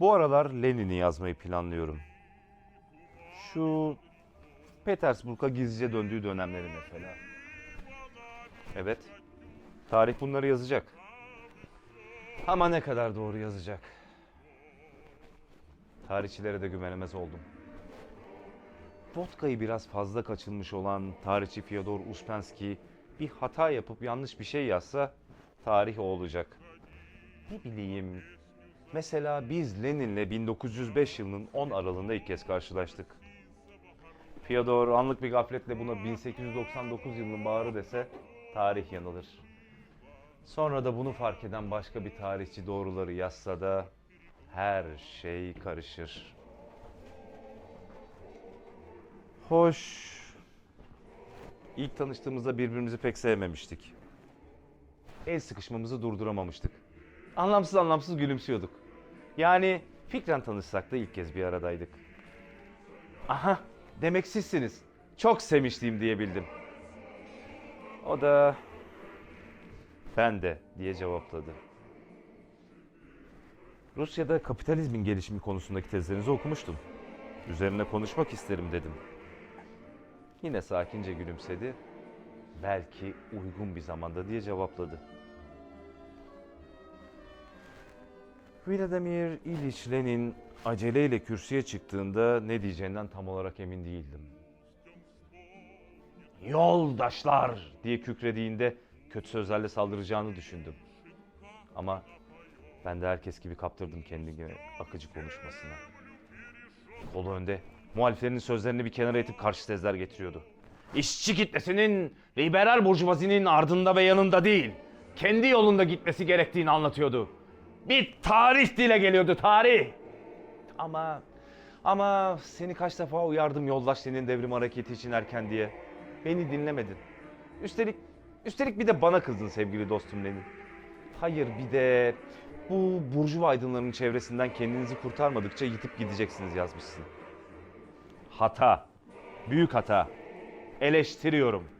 Bu aralar Lenin'i yazmayı planlıyorum. Şu Petersburg'a gizlice döndüğü dönemleri mesela. Evet. Tarih bunları yazacak. Ama ne kadar doğru yazacak. Tarihçilere de güvenemez oldum. Vodka'yı biraz fazla kaçılmış olan tarihçi Fyodor Uspensky bir hata yapıp yanlış bir şey yazsa tarih o olacak. Ne bileyim. Mesela biz Lenin'le 1905 yılının 10 Aralığında ilk kez karşılaştık. Fyodor anlık bir gafletle buna 1899 yılının baharı dese tarih yanılır. Sonra da bunu fark eden başka bir tarihçi doğruları yazsa da her şey karışır. Hoş. İlk tanıştığımızda birbirimizi pek sevmemiştik. El sıkışmamızı durduramamıştık. Anlamsız anlamsız gülümsüyorduk. Yani fikren tanışsak da ilk kez bir aradaydık. Aha, demek sizsiniz. Çok sevinçliyim diyebildim. O da ben de diye cevapladı. Rusya'da kapitalizmin gelişimi konusundaki tezlerinizi okumuştum. Üzerine konuşmak isterim dedim. Yine sakince gülümsedi. Belki uygun bir zamanda diye cevapladı. Vladimir İliç Lenin aceleyle kürsüye çıktığında ne diyeceğinden tam olarak emin değildim. Yoldaşlar diye kükrediğinde kötü sözlerle saldıracağını düşündüm. Ama ben de herkes gibi kaptırdım kendimi akıcı konuşmasına. Kolu önde muhaliflerinin sözlerini bir kenara itip karşı tezler getiriyordu. İşçi kitlesinin liberal burjuvazinin ardında ve yanında değil, kendi yolunda gitmesi gerektiğini anlatıyordu. Bir tarih dile geliyordu, tarih. Ama ama seni kaç defa uyardım yoldaş senin devrim hareketi için erken diye. Beni dinlemedin. Üstelik üstelik bir de bana kızdın sevgili dostum Lenin. Hayır bir de bu burjuva aydınlarının çevresinden kendinizi kurtarmadıkça yitip gideceksiniz yazmışsın. Hata. Büyük hata. Eleştiriyorum.